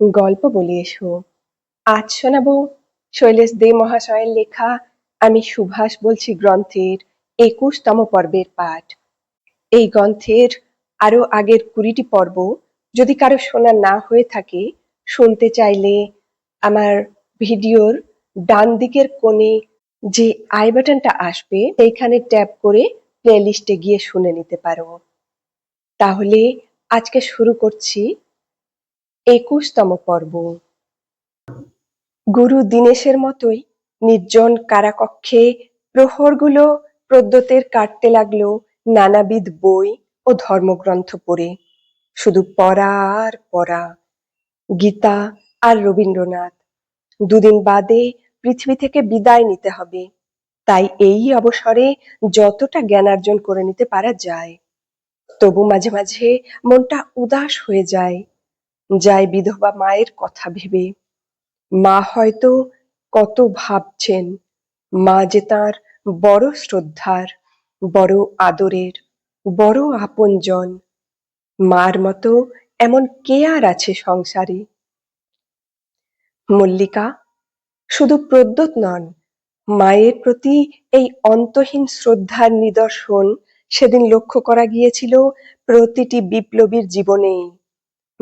গল্প বলে এসো। আজ শোনাবো শৈলেশ দে মহাশয়ের লেখা, আমি সুভাষ বলছি গ্রন্থের একুশতম পর্বের পাঠ। এই গ্রন্থের আরও আগের কুড়িটি পর্ব যদি কারও শোনা না হয়ে থাকে, শুনতে চাইলে আমার ভিডিওর ডান দিকের কোণে যে আই বাটনটা আসবে, সেইখানে ট্যাপ করে প্লেলিস্টে গিয়ে শুনে নিতে পারো। তাহলে আজকে শুরু করছি একুশতম পর্ব। গুরু দীনেশের মতোই নির্জন কারাকক্ষে প্রহরগুলো প্রদ্যোতের কাটতে লাগল নানাবিধ বই ও ধর্মগ্রন্থ পড়ে। শুধু পড়া আর পড়া। গীতা আর রবীন্দ্রনাথ। দুদিন বাদে পৃথিবী থেকে বিদায় নিতে হবে। তাই এই অবসরে যতটা জ্ঞানার্জন করে নিতে পারা যায়, তবু মাঝে মাঝে মনটা উদাস হয়ে যায়। যায় বিধবা মায়ের কথা ভেবে। মা হয়তো কত ভাবছেন, মা যে তাঁর বড় শ্রদ্ধার, বড় আদরের, বড় আপনজন। মার মতো এমন কে আর আছে সংসারে? মল্লিকা, শুধু প্রদ্যোৎ নন, মায়ের প্রতি এই অন্তহীন শ্রদ্ধার নিদর্শন সেদিন লক্ষ্য করা গিয়েছিল প্রতিটি বিপ্লবীর জীবনেই।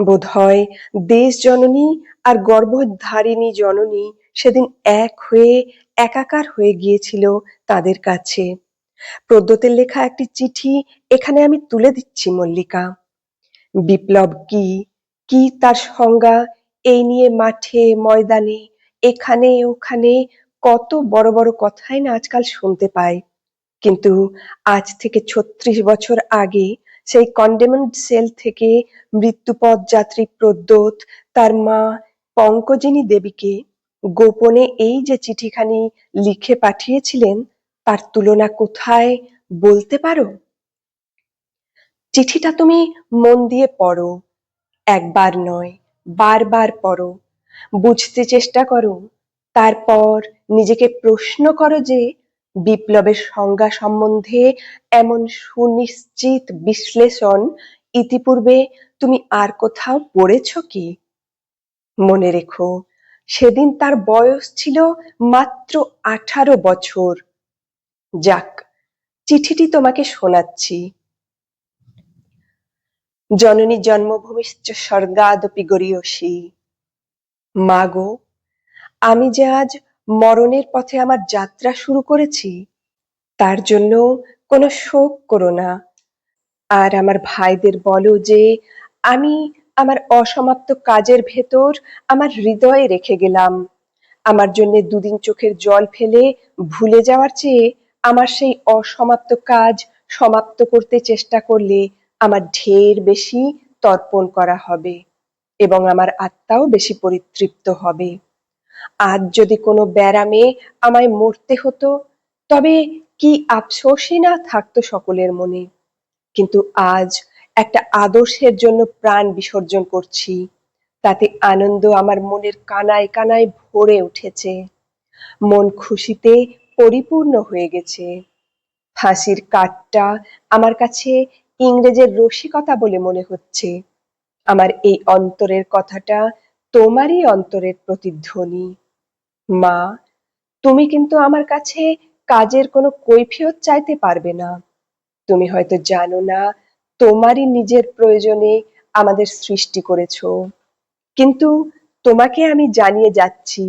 বোধহয় দেশ জননী আর গর্ভধারিণী জননী সেদিন এক হয়ে একাকার হয়ে গিয়েছিল তাদের কাছে। প্রদ্যোতের লেখা একটি চিঠি এখানে আমি তুলে দিচ্ছি, মল্লিকা। বিপ্লব কি? কি তার সংজ্ঞা? এই নিয়ে মাঠে, ময়দানে, এখানে, ওখানে কত বড় বড় কথাই না আজকাল শুনতে পাই। কিন্তু আজ থেকে ছত্রিশ বছর আগে সেই কন্ডেমেন্ট সেল থেকে মৃত্যুপথ যাত্রী প্রদ্যোত তার মা পঙ্কজিনী দেবীকে গোপনে এই যে চিঠিখানি লিখে পাঠিয়েছিলেন, তার তুলনা কোথায় বলতে পারো? চিঠিটা তুমি মন দিয়ে পড়ো, একবার নয়, বারবার পড়ো। বুঝতে চেষ্টা করো, তারপর নিজেকে প্রশ্ন করো যে বিপ্লবের সংজ্ঞা সম্বন্ধে এমন সুনিশ্চিত বিশ্লেষণ ইতিপূর্বে তুমি আর কোথাও পড়েছ কি? মনে রেখো, সেদিন তার বয়স ছিল মাত্র আঠারো বছর। যাক, চিঠিটি তোমাকে শোনাচ্ছি। জননী জন্মভূমিশ্চ স্বর্গাদপি গরীয়সী মাগো, আমি যে আজ মরণের পথে আমার যাত্রা শুরু করেছি, তার জন্য কোনো শোক করো না। আর আমার ভাইদের বলো যে, আমি আমার অসমাপ্ত কাজের ভেতর আমার হৃদয়ে রেখে গেলাম। আমার জন্য দুদিন চোখের জল ফেলে ভুলে যাওয়ার চেয়ে আমার সেই অসমাপ্ত কাজ সমাপ্ত করতে চেষ্টা করলে আমার ঢের বেশি তর্পণ করা হবে এবং আমার আত্মাও বেশি পরিতৃপ্ত হবে। আজ যদি কোনো ব্যারামে আমায় মরতে হতো, তবে কি আফসোসই না থাকতো সকলের মনে? কিন্তু আজ একটা আদর্শের জন্য প্রাণ বিসর্জন করছি, তাতে আনন্দ আমার মনের কানায় কানায় ভরে উঠেছে। মন খুশিতে পরিপূর্ণ হয়ে গেছে। ফাঁসির কাঠটা আমার কাছে ইংরেজের রসিকতা বলে মনে হচ্ছে। আমার এই অন্তরের কথাটা তোমারই অন্তরের প্রতিধ্বনি। মা, তুমি কিন্তু আমার কাছে কাজের কোনো কৈফিয়ত চাইতে পারবে না। তুমি হয়তো জানো না, তোমারই নিজের প্রয়োজনে আমাদের সৃষ্টি করেছ। কিন্তু তোমাকে আমি জানিয়ে যাচ্ছি,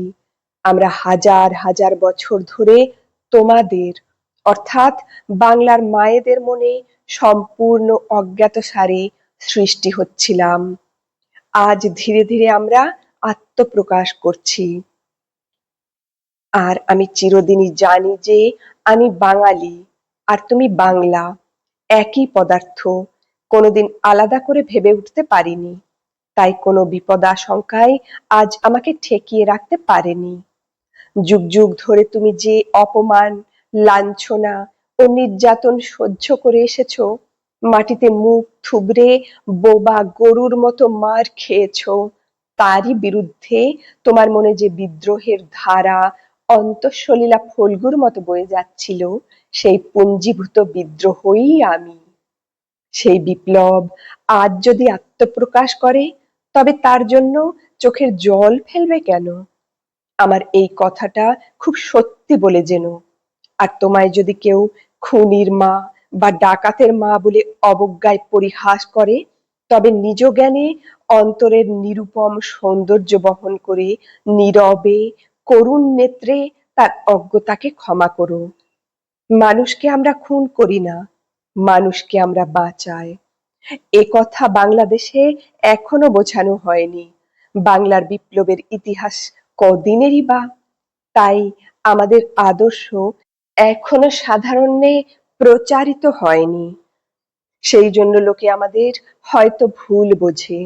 আমরা হাজার হাজার বছর ধরে তোমাদের, অর্থাৎ বাংলার মায়েদের মনে সম্পূর্ণ অজ্ঞাত সারে সৃষ্টি হচ্ছিলাম। আজ ধীরে ধীরে আমরা আত্মপ্রকাশ করছি। আর আমি চিরদিনই জানি যে আমি বাঙালি, আর তুমি বাংলা, একই পদার্থ, কোনোদিন আলাদা করে ভেবে উঠতে পারিনি। তাই কোনো বিপদাশঙ্কায় আজ আমাকে ঠেকিয়ে রাখতে পারেনি। যুগ যুগ ধরে তুমি যে অপমান, লাঞ্ছনা ও নির্যাতন সহ্য করে এসেছ মাটিতে মুখ থুবড়ে বোবা গরুর মতো মার খেয়েছ। তারই বিরুদ্ধে তোমার মনে যে বিদ্রোহের ধারা, অন্তঃসলীলা ফলগুর মতো বয়ে যাচ্ছিল, সেই পুঞ্জীভূত বিদ্রোহই আমি। সেই বিপ্লব আজ যদি আত্মপ্রকাশ করে, তবে তার জন্য চোখের জল ফেলবে কেন? আমার এই কথাটা খুব সত্যি বলে যেন। আর তোমায় যদি কেউ খুনির মা বা ডাকাতের মা বলে অবজ্ঞায় পরিহাস করে, তবে নিজ জ্ঞানে অন্তরের নিরুপম সৌন্দর্য বহন করে নীরবে করুণ নেত্রে তার অজ্ঞতাকে ক্ষমা করো। মানুষকে আমরা খুন করি না, মানুষকে আমরা বাঁচাই। এ কথা বাংলাদেশে এখনও বোঝানো হয়নি। বাংলার বিপ্লবের ইতিহাস কদিনেরই বা, তাই আমাদের আদর্শ এখনও সাধারণে প্রচারিত হয়নি। সেই জন্য লোকে আমাদের হয়তো ভুল বোঝে,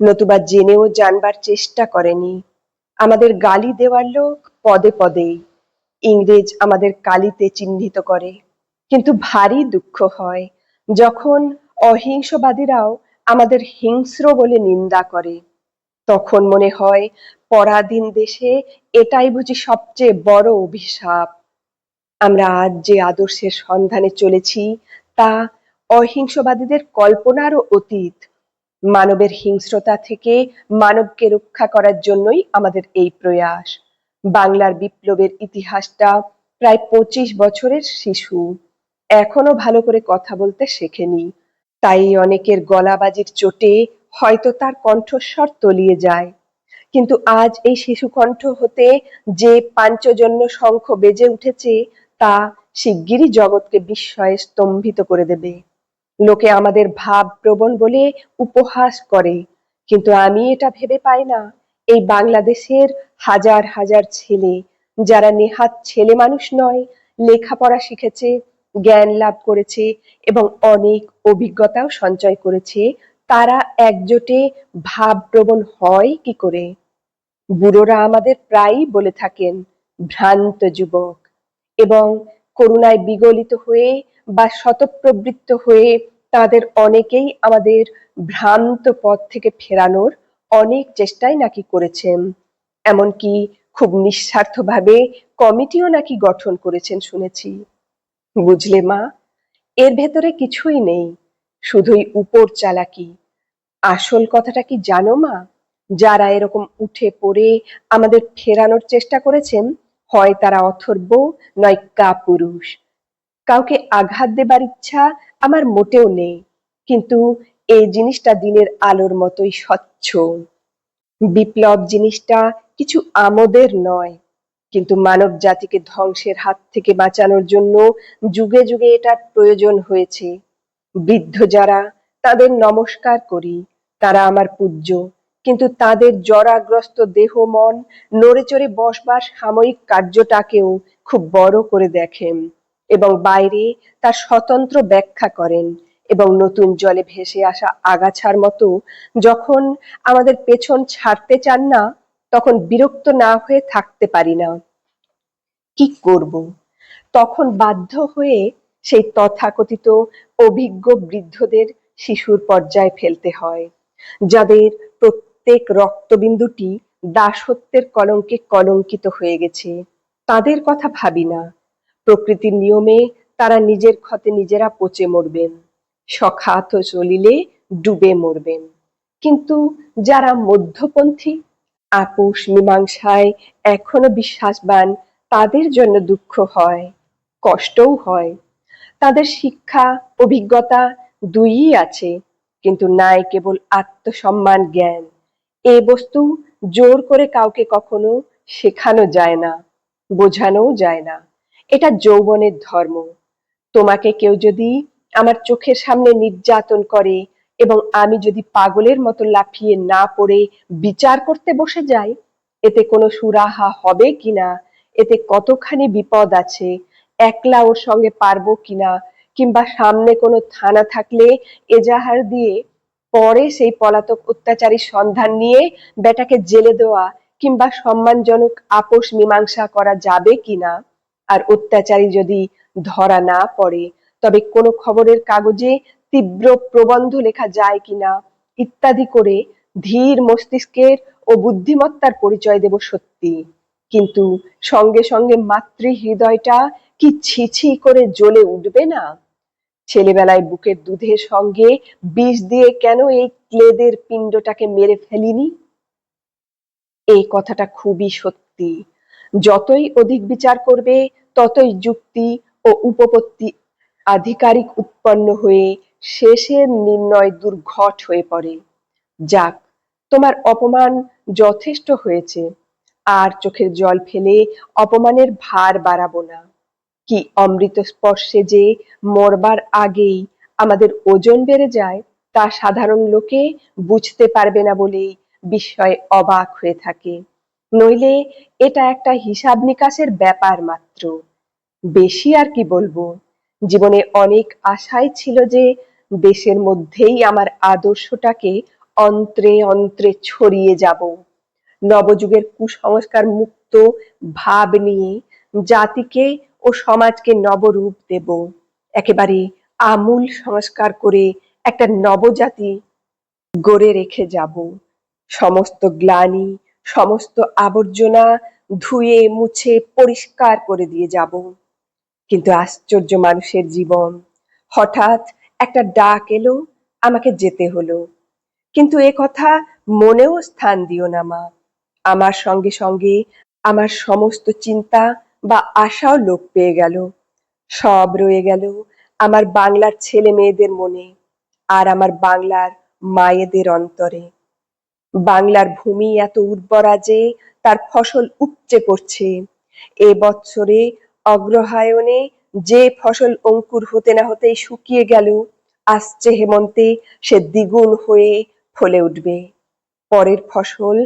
নতুবা জেনেও জানবার চেষ্টা করেনি। আমাদের গালি দেওয়ার লোক পদে পদেই ইংরেজ আমাদের কালিতে চিহ্নিত করে। কিন্তু ভারী দুঃখ হয় যখন অহিংসবাদীরাও আমাদের হিংস্র বলে নিন্দা করে। তখন মনে হয় পরাধীন দেশে এটাই বুঝি সবচেয়ে বড় অভিশাপ। আমরা আজ যে আদর্শের সন্ধানে চলেছি, তা অহিংসবাদীদের কল্পনারও অতীত। মানবের হিংস্রতা থেকে মানবকে রক্ষা করার জন্যই আমাদের এই প্রয়াস। বাংলার বিপ্লবের ইতিহাসটা প্রায় পঁচিশ বছরের শিশু। এখনও ভালো করে কথা বলতে শেখেনি। তাই অনেকের গলাবাজির চোটে হয়তো তার কণ্ঠস্বর তলিয়ে যায়। কিন্তু আজ এই শিশু কণ্ঠ হতে যে পাঞ্চজন্য শঙ্খ বেজে উঠেছে তা শিগগিরই জগৎকে বিস্ময়ে স্তম্ভিত করে দেবে। লোকে আমাদের ভাব প্রবণ বলে উপহাস করে, কিন্তু আমি এটা ভেবে পাই না। এই বাংলাদেশের হাজার হাজার ছেলে, যারা নেহাত ছেলে মানুষ নয়, লেখাপড়া শিখেছে, জ্ঞান লাভ করেছে এবং অনেক অভিজ্ঞতাও সঞ্চয় করেছে, তারা একজোটে ভাবপ্রবণ হয় কি করে? বুড়োরা আমাদের প্রায়ই বলে থাকেন, ভ্রান্ত যুবক। এবং করুণায় বিগলিত হয়ে বা শতপ্রবৃত্ত হয়ে তাদের অনেকেই আমাদের ভ্রান্ত পথ থেকে ফেরানোর অনেক চেষ্টাই নাকি করেছেন। এমনকি খুব নিঃস্বার্থভাবে কমিটিও নাকি গঠন করেছেন শুনেছি। বুঝলে মা, এর ভেতরে কিছুই নেই, শুধুই উপর চালাকি। আসল কথাটা কি জানো মা? যারা এরকম উঠে পড়ে আমাদের ফেরানোর চেষ্টা করেছেন হয় তারা অথর্ব, নয় কাপুরুষ কাউকে আঘাত দেবার ইচ্ছা আমার মোটেও নেই, কিন্তু এই জিনিসটা দিনের আলোর মতোই স্বচ্ছ। বিপ্লব জিনিসটা কিছু আমোদের নয়, কিন্তু মানব জাতিকে ধ্বংসের হাত থেকে বাঁচানোর জন্য যুগে যুগে এটার প্রয়োজন হয়েছে। বৃদ্ধ যারা, তাদের নমস্কার করি, তারা আমার পূজ্য কিন্তু তাদের জরাগ্রস্ত দেহ, মন নড়ে চড়ে বসবার সাময়িক কার্যটাকেও খুব বড় করে দেখেন এবং বাইরে তার স্বতন্ত্র ব্যাখ্যা করেন এবং নতুন জলে ভেসে আসা আগাছার মতো যখন আমাদের পেছন ছাড়তে চান না, তখন বিরক্ত না হয়ে থাকতে পারি না। কি করব? তখন বাধ্য হয়ে সেই তথাকথিত অভিজ্ঞ বৃদ্ধদের শিশুর পর্যায়ে ফেলতে হয়, যাদের প্রত্যেক রক্তবিন্দুটি দাসত্বের কলঙ্কে কলঙ্কিত হয়ে গেছে। তাদের কথা ভাবি না। প্রকৃতির নিয়মে তারা নিজের ক্ষতে নিজেরা পচে মরবেন। সখাত চলিলে ডুবে মরবেন। কিন্তু যারা মধ্যপন্থী, আপোষ মীমাংসায় এখনও বিশ্বাসবান, তাদের জন্য দুঃখ হয়, কষ্টও হয়। তাদের শিক্ষা, অভিজ্ঞতা দুইই আছে, কিন্তু নাই কেবল আত্মসম্মান জ্ঞান। এ বস্তু জোর করে কাউকে কখনো শেখানো যায় না, বোঝানোও যায় না। এটা যৌবনের ধর্ম। তোমাকে কেউ যদি আমার চোখের সামনে নির্যাতন করে এবং আমি যদি পাগলের মতো লাফিয়ে না পড়ে বিচার করতে বসে যাই, এতে কোনো সুরাহা হবে কিনা, এতে কতখানি বিপদ আছে, একলা ওর সঙ্গে পারব কিনা, কিংবা সামনে কোনো থানা থাকলে এজাহার দিয়ে পরে সেই পলাতক অত্যাচারীর সন্ধান নিয়ে বেটাকে জেলে দেওয়া কিংবা সম্মানজনক আপোষ মীমাংসা করা যাবে কিনা? আর অত্যাচারী যদি ধরা না পড়ে, তবে কোনো খবরের কাগজে তীব্র প্রবন্ধ লেখা যায় কিনা? ইত্যাদি করে ধীর মস্তিষ্কের ও বুদ্ধিমত্তার পরিচয় দেব সত্যি। কিন্তু সঙ্গে সঙ্গে মাতৃ হৃদয়টা কি ছিছি করে জ্বলে উঠবে না? ছেলেবেলায় বুকের দুধের সঙ্গে বিষ দিয়ে কেন এই ক্লেদের পিণ্ডটাকে মেরে ফেলিনি? এই কথাটা খুবই সত্যি। যতই অধিক বিচার করবে, ততই যুক্তি ও উপপত্তি আধিকারিক উৎপন্ন হয়ে শেষের নির্ণয় দুর্ঘট হয়ে পড়ে। যাক, তোমার অপমান যথেষ্ট হয়েছে, আর চোখের জল ফেলে অপমানের ভার বাড়াবো না। কি অমৃত স্পর্শে যে মরবার আগেই আমাদের ওজন বেড়ে যায়, তা সাধারণ লোকে বুঝতে পারবে না বলেই বিস্ময়ে অবাক হয়ে থাকে। নইলে এটা একটা হিসাব নিকাশের ব্যাপার মাত্র। বেশি আর কি বলব? জীবনে অনেক আশাই ছিল যে দেশের মধ্যেই আমার আদর্শটাকে অন্ত্রে অন্ত্রে ছড়িয়ে যাব। নবযুগের কুসংস্কার মুক্ত ভাব নিয়ে জাতিকে ও সমাজকে নবরূপ দেব। একেবারে আমূল সংস্কার করে একটা নবজাতি গড়ে রেখে যাব। সমস্ত গ্লানি, সমস্ত আবর্জনা ধুয়ে, মুছে, পরিষ্কার করে দিয়ে যাব। কিন্তু আশ্চর্য মানুষের জীবন। হঠাৎ একটা ডাক এলো, আমাকে যেতে হলো। কিন্তু এ কথা মনেও স্থান দিও না মা। আমার সঙ্গে সঙ্গে আমার সমস্ত চিন্তা বা আশাও লোপ পেয়ে গেল। সব রয়ে গেল আমার বাংলার ছেলে মেয়েদের মনে আর আমার বাংলার মায়েদের অন্তরে। বাংলার ভূমি এত উর্বরা যে তার ফসল উপচে পড়ছে। এ বৎসরে অগ্রহায়ণে যে ফসল অঙ্কুর হতে না হতেই শুকিয়ে গেল, আসছে হেমন্তে সে দ্বিগুণ হয়ে ফলে উঠবে। পরের ফসল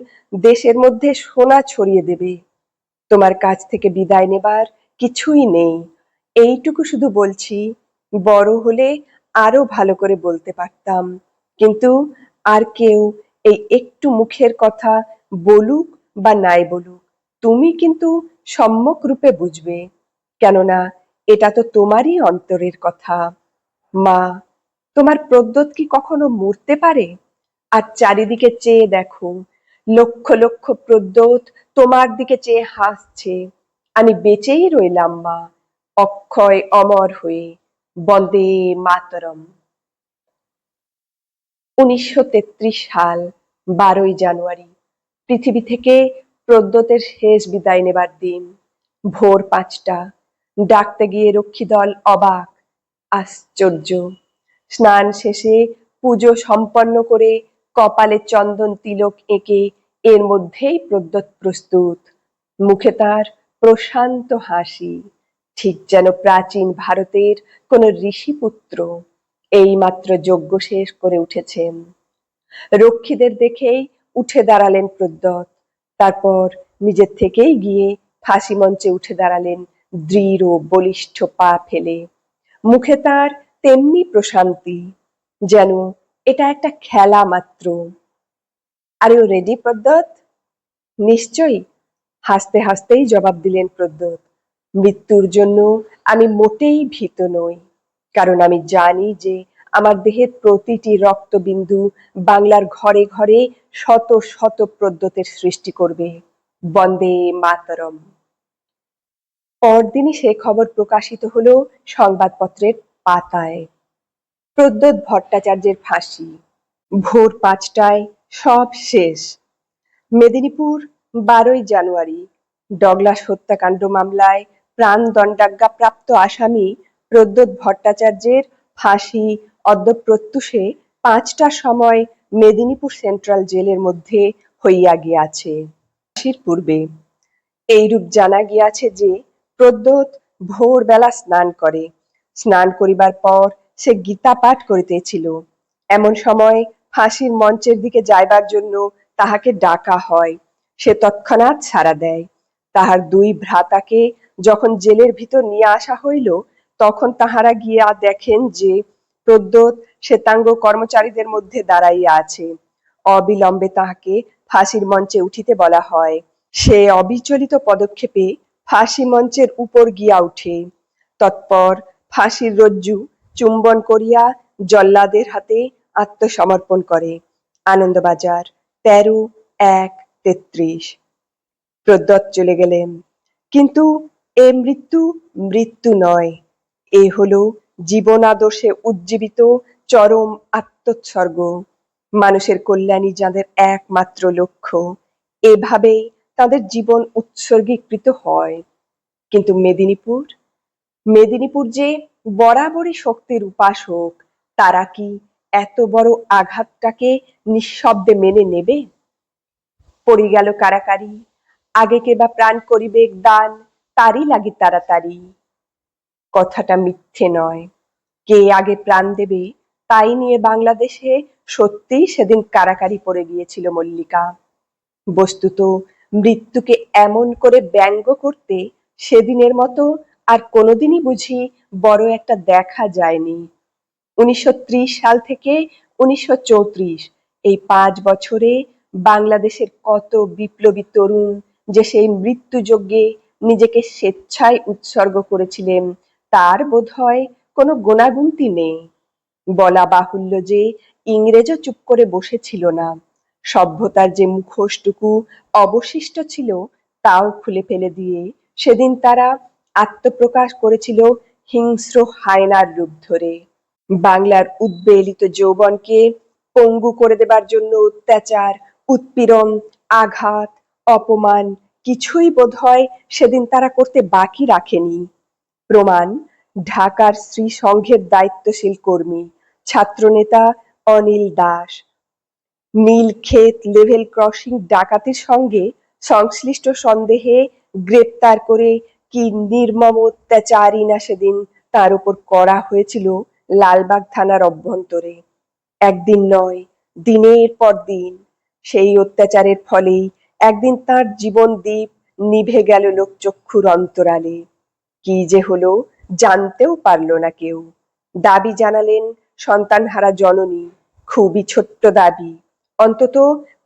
দেশের মধ্যে সোনা ছড়িয়ে দেবে। তোমার কাছ থেকে বিদায় নেবার কিছুই নেই। এইটুকু শুধু বলছি, বড় হলে আরও ভালো করে বলতে পারতাম। কিন্তু আর কেউ এই একটু মুখের কথা বলুক বা নাই বলুক, তুমি কিন্তু সম্যক রূপে বুঝবে। কেননা এটা তো তোমারই অন্তরের কথা। মা, তোমার প্রদ্যোৎ কি কখনো মরতে পারে? আর চারিদিকে চেয়ে দেখো লক্ষ লক্ষ প্রদ্যোত তোমার দিকে চেয়ে হাসছে। আমি বেঁচেই রইলাম মা, অক্ষয় অমর হয়ে, বন্দে মাতরম। উনিশশো তেত্রিশ সাল, বারোই জানুয়ারি, পৃথিবী থেকে প্রদ্যোতের শেষ বিদায় নেবার দিন, ভোর পাঁচটা। ডাকতে গিয়ে রক্ষী দল অবাক, আশ্চর্য। স্নান শেষে পুজো সম্পন্ন করে কপালে চন্দন তিলক এঁকে এর মধ্যেই প্রদ্যোত প্রস্তুত। মুখে তার প্রশান্ত হাসি। ঠিক যেন প্রাচীন ভারতের কোন ঋষিপুত্র এই মাত্র যজ্ঞ শেষ করে উঠেছেন। রক্ষীদের দেখেই উঠে দাঁড়ালেন প্রদ্যোত। তারপর নিজের থেকেই গিয়ে ফাঁসি মঞ্চে উঠে দাঁড়ালেন দৃঢ় বলিষ্ঠ পা ফেলে। মুখে তার তেমনি প্রশান্তি যেন এটা একটা খেলা মাত্র। Are you ready Pradyot? নিশ্চয়ই। হাসতে হাসতেই জবাব দিলেন প্রদ্যোত। মৃত্যুর জন্য আমি মোটেই ভীত নই, কারণ আমি জানি যে আমার দেহের প্রতিটি রক্তবিন্দু বাংলার ঘরে ঘরে শত শত প্রদ্যোতের সৃষ্টি করবে। বন্দে মাতরম। পরদিনই সে খবর প্রকাশিত হলো সংবাদপত্রের পাতায়। প্রদ্যোৎ ভট্টাচার্যের ফাঁসি। ভোর পাঁচটায় সব শেষ। মেদিনীপুর, বারোই জানুয়ারি, ডগলাস হত্যাকাণ্ড মামলায় প্রাণ দণ্ডাজ্ঞা প্রাপ্ত আসামি প্রদ্যোৎ ভট্টাচার্যের ফাঁসি অদ্য প্রত্যুষে পাঁচটার সময় মেদিনীপুর সেন্ট্রাল জেলের মধ্যে হইয়া গিয়াছে। ফাঁসির পূর্বে এইরূপ জানা গিয়াছে যে প্রদ্যোৎ ভোরবেলা স্নান করে। স্নান করিবার পর সে গীতা পাঠ করিতেছিল। এমন সময় ফাঁসির মঞ্চের দিকে যাইবার জন্য তাহাকে ডাকা হয়। সে তৎক্ষণাৎ সাড়া দেয়। তাহার দুই ভ্রাতাকে যখন জেলের ভিতর নিয়ে আসা হইল, তখন তাহারা গিয়া দেখেন যে প্রদ্যোত শ্বেতাঙ্গ কর্মচারীদের মধ্যে দাঁড়াইয়া আছে। অবিলম্বে তাহাকে ফাঁসির মঞ্চে উঠিতে বলা হয়। সে অবিচলিত পদক্ষেপে ফাঁসি মঞ্চের উপর গিয়া উঠে। তৎপর ফাঁসির রজ্জু চুম্বন করিয়া জল্লাদের হাতে আত্মসমর্পণ করে। আনন্দবাজার, তেরো, এক, তেত্রিশ। প্রদ্যৎ চলে গেলেন। কিন্তু এ মৃত্যু মৃত্যু নয়। এ হলো জীবন আদর্শে উজ্জীবিত চরম আত্মোৎসর্গ। মানুষের কল্যাণই যাদের একমাত্র লক্ষ্য, এভাবেই তাদের জীবন উৎসর্গীকৃত হয়। কিন্তু মেদিনীপুর? মেদিনীপুর যে বরাবরই শক্তির উপাসক, তারা কি এত বড় আঘাতটাকে নিঃশব্দে মেনে নেবে? পড়ে গেল কারাকারি, আগে কে বা প্রাণ করিবেক দান, তারই লাগি তাড়াতাড়ি। কথাটা মিথ্যে নয়। কে আগে প্রাণ দেবে, তাই নিয়ে বাংলাদেশে সত্যিই সেদিন কারাকারি পড়ে গিয়েছিল মল্লিকা। বস্তুত মৃত্যুকে এমন করে ব্যঙ্গ করতে সেদিনের মতো আর কোনোদিনই বুঝি বড় একটা দেখা যায়নি। উনিশশো ত্রিশ সাল থেকে উনিশশো চৌত্রিশ এই পাঁচ বছরে বাংলাদেশের কত বিপ্লবী তরুণ যে সেই মৃত্যুযজ্ঞে নিজেকে স্বেচ্ছায় উৎসর্গ করেছিলেন, তার বোধহয় কোনো গোনাগুনতি নেই। বলা বাহুল্য যে ইংরেজও চুপ করে বসেছিল না। সভ্যতার যে মুখোশটুকু অবশিষ্ট ছিল, তাও খুলে ফেলে দিয়ে সেদিন তারা আত্মপ্রকাশ করেছিল হিংস্র হায়নার রূপ ধরে। বাংলার উদ্বেলিত যৌবনকে পঙ্গু করে দেবার জন্য অত্যাচার, উৎপীড়ন, আঘাত, অপমান কিছুই বোধহয় সেদিন তারা করতে বাকি রাখেনি। প্রমাণ, ঢাকার শ্রী সংঘের দায়িত্বশীল কর্মী, ছাত্রনেতা অনিল দাস। নীলক্ষেত লেভেল ক্রসিং ডাকাতির সঙ্গে সংশ্লিষ্ট সন্দেহে গ্রেপ্তার করে কি নির্মম অত্যাচারই না সেদিন তার উপর করা হয়েছিল লালবাগ থানার অভ্যন্তরে। একদিন নয়, দিনের পর দিন। সেই অত্যাচারের ফলেই একদিন তার জীবন দ্বীপ নিভে গেল লোকচক্ষুর অন্তরালে। কি যে হলো জানতেও পারল না কেউ। দাবি জানালেন সন্তানহারা জননী, খুবই ছোট্ট দাবি। অন্তত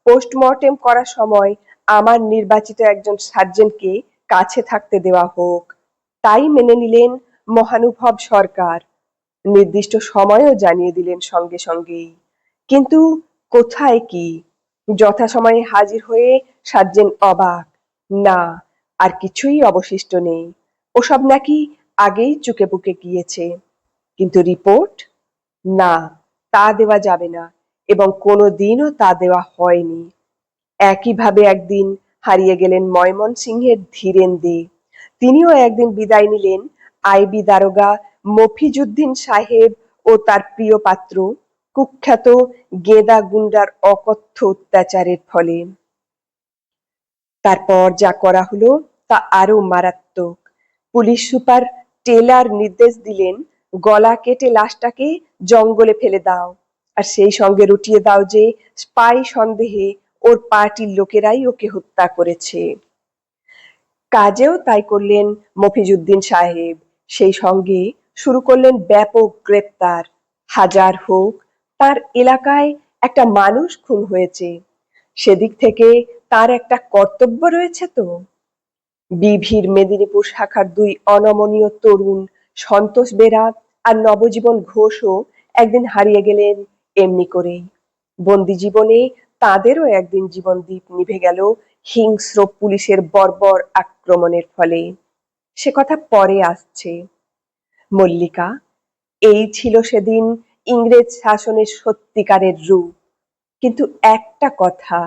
পোস্টমর্টেম করার সময় আমার নির্বাচিত একজন সার্জেন্টকে কাছে থাকতে দেওয়া হোক, তাই মেনে নিলেন মহানুভব সরকার। নির্দিষ্ট সময়ও জানিয়ে দিলেন সঙ্গে সঙ্গেই। কিন্তু কোথায় কি? যথাসময়ে হাজির হয়ে সার্জেন্ট অবাক। না, আর কিছুই অবশিষ্ট নেই। ওসব নাকি আগেই চুকে বুকে গিয়েছে। কিন্তু রিপোর্ট? না, তা দেওয়া যাবে না এবং কোনো দিনও তা দেওয়া হয়নি। একইভাবে একদিন হারিয়ে গেলেন ময়মনসিংহের ধীরেন দে তিনিও একদিন বিদায় নিলেন আইবি দারোগা মফিজুদ্দিন সাহেব ও তার প্রিয় পাত্র, কুখ্যাত গেদা গুন্ডার অকথ্য অত্যাচারের ফলে। তারপর যা করা হলো তা আরও মারাত্মক। পুলিশ সুপার টেলার নির্দেশ দিলেন, গলা কেটে লাশটাকে জঙ্গলে ফেলে দাও। আর সেই সঙ্গে রুটিয়ে দাও যে, স্পাই সন্দেহে ওর পার্টির লোকেরাই ওকে হত্যা করেছে। কাজেও তাই করলেন মফিজুদ্দিন সাহেব। সেই সঙ্গে শুরু করলেন ব্যাপক গ্রেপ্তার। হাজার হোক, তার এলাকায় একটা মানুষ খুন হয়েছে। সেদিক থেকে তার একটা কর্তব্য রয়েছে তো। বিভির মেদিনীপুর শাখার দুই অনমনীয় তরুণ সন্তোষ বেরা আর নবজীবন ঘোষও একদিন হারিয়ে গেলেন এমনি করেই। বন্দি জীবনে তাদেরও একদিন জীবন দ্বীপ নিভে গেল হিংস্র পুলিশের বর্বর আক্রমণের ফলে। সে কথা পরে আসছে। মল্লিকা, এই ছিল সেদিন ইংরেজ শাসনের সত্যিকারের রূপ। কিন্তু একটা কথা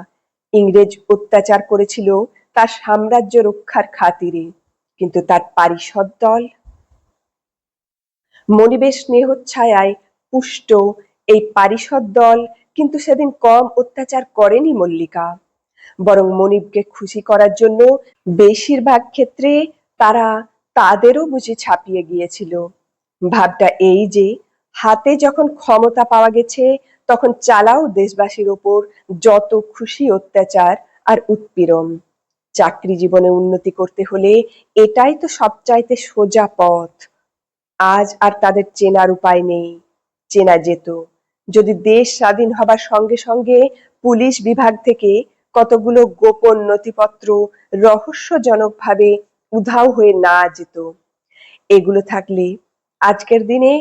ইংরেজ অত্যাচার করেছিল তার সাম্রাজ্য রক্ষার খাতিরে, কিন্তু তার পারিষদ দল। মনিবেশ স্নেহচ্ছায়ায় পুষ্ট এই পারিষদ দল কিন্তু সেদিন কম অত্যাচার করেনি মল্লিকা। বরং মনিবকে খুশি করার জন্য বেশিরভাগ ক্ষেত্রে তারা তাদেরও বুঝি ছাপিয়ে গিয়েছিল। ভাবটা এই যে, হাতে যখন ক্ষমতা পাওয়া গেছে, তখন চালাও দেশবাসীর ওপর যত খুশি অত্যাচার আর উৎপীড়ন। চাকরি জীবনে উন্নতি করতে হলে এটাই তো সবচাইতে সোজা পথ। আজ আর তাদের চেনার উপায় নেই। চেনা যেত। যদি দেশ স্বাধীন হবার সঙ্গে সঙ্গে পুলিশ বিভাগ থেকে কতগুলো গোপন নথিপত্র রহস্যজনকভাবে উধাও হয়ে না যেত। এগুলো থাকলে আজকের দিনে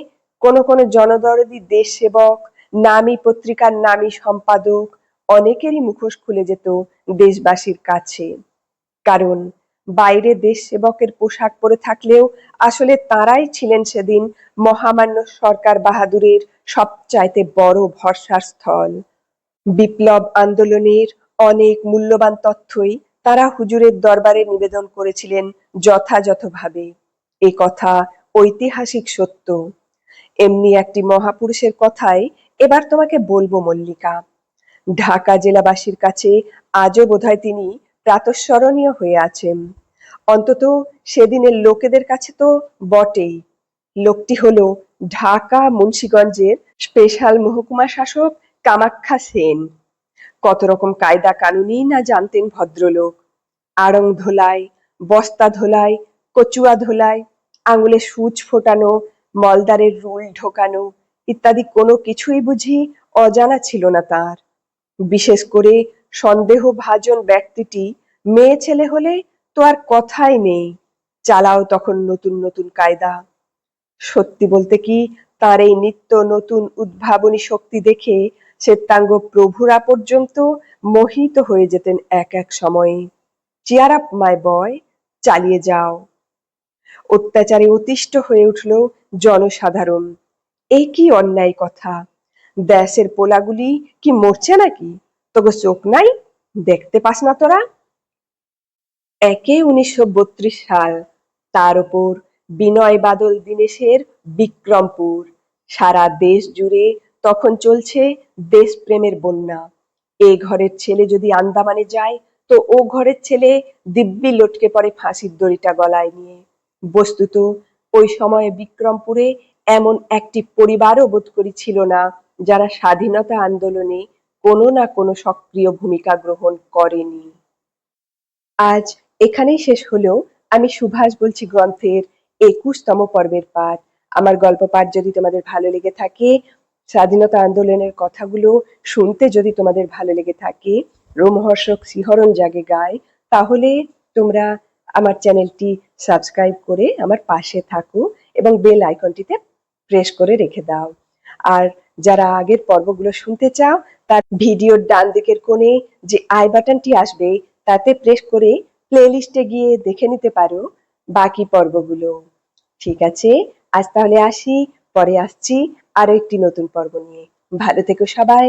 কোন কোন জনদরদি দেশ সেবক নামী পত্রিকার নামী সম্পাদক অনেকেরই মুখোশ খুলে যেত দেশবাসীর কাছে। কারণ বাইরে দেশ সেবকের পোশাক পরে থাকলেও আসলে তারাই ছিলেন সেদিন মহামান্য সরকার বাহাদুরের সবচাইতে বড় ভরসার স্থল বিপ্লব আন্দোলনের অনেক মূল্যবান তথ্যই তারা হুজুরের দরবারে নিবেদন করেছিলেন যথাযথভাবে। এ কথা ঐতিহাসিক সত্য। এমনি একটি মহাপুরুষের কথাই এবার তোমাকে বলব, মল্লিকা। ঢাকা জেলাবাসীর কাছে আজও বোধহয় তিনি প্রাতঃস্মরণীয় হয়ে আছেন। অন্তত সেদিনের লোকেদের কাছে তো বটেই। লোকটি হলো ঢাকা মুন্সীগঞ্জের স্পেশাল মহকুমা শাসক কামাখ্যা সেন। কত রকম কায়দা কানুনই না জানতেন ভদ্রলোক। আড়ং ধোলাই, বস্তা ধোলাই, কচুয়া ধোলাই, আঙুলে সূচ ফোটানো মলদারের রুল ঢোকানো ইত্যাদি কোনো কিছুই বুঝি অজানা ছিল না তার। বিশেষ করে সন্দেহ ভাজন ব্যক্তিটি মেয়ে ছেলে হলে তো আর কথাই নেই। চালাও তখন নতুন নতুন কায়দা। সত্যি বলতে কি, তার এই নিত্য নতুন উদ্ভাবনী শক্তি দেখে শ্বেতাঙ্গ প্রভুরা পর্যন্ত মোহিত হয়ে যেতেন এক এক সময়ে। চেয়ার আপ মাই বয় চালিয়ে যাও। অত্যাচারে অতিষ্ঠ হয়ে উঠল জনসাধারণ। এই কি অন্যায় কথা? দেশের পোলাগুলি কি মরছে নাকি? তোকে চোখ নাই, দেখতে পাস না তোরা। একে উনিশশো বত্রিশ সাল, তার উপর বিনয় বাদল দীনেশের বিক্রমপুর। সারা দেশ জুড়ে তখন চলছে দেশপ্রেমের বন্যা। এ ঘরের ছেলে যদি আন্দামানে যায়, তো ও ঘরের ছেলে দিব্যি লটকে পড়ে ফাঁসির দড়িটা গলায় নিয়ে। বস্তুত, ওই সময়ে বিক্রমপুরে এমন একটি পরিবারও বোধ করি ছিল না, যারা স্বাধীনতা আন্দোলনে কোনো না কোনো সক্রিয় ভূমিকা গ্রহণ করেনি। আজ এখানেই শেষ হলেও আমি সুভাষ বলছি গ্রন্থের একুশতম পর্বের পাঠ। আমার গল্প পাঠ যদি তোমাদের ভালো লেগে থাকে, স্বাধীনতা আন্দোলনের কথাগুলো শুনতে যদি তোমাদের ভালো লেগে থাকে, রোমহর্ষক শিহরণ জাগে গায়, তাহলে তোমরা আমার চ্যানেলটি সাবস্ক্রাইব করে আমার পাশে থাকো এবং বেল আইকনটিতে প্রেস করে রেখে দাও। আর যারা আগের পর্বগুলো শুনতে চাও, তার ভিডিওর ডান দিকের কোণে যে আই বাটনটি আসবে, তাতে প্রেস করে প্লেলিস্টে গিয়ে দেখে নিতে পারো বাকি পর্বগুলো। ঠিক আছে? আজ তাহলে আসি, পরে আসছি আরও একটি নতুন পর্ব নিয়ে। ভালো থেকো সবাই।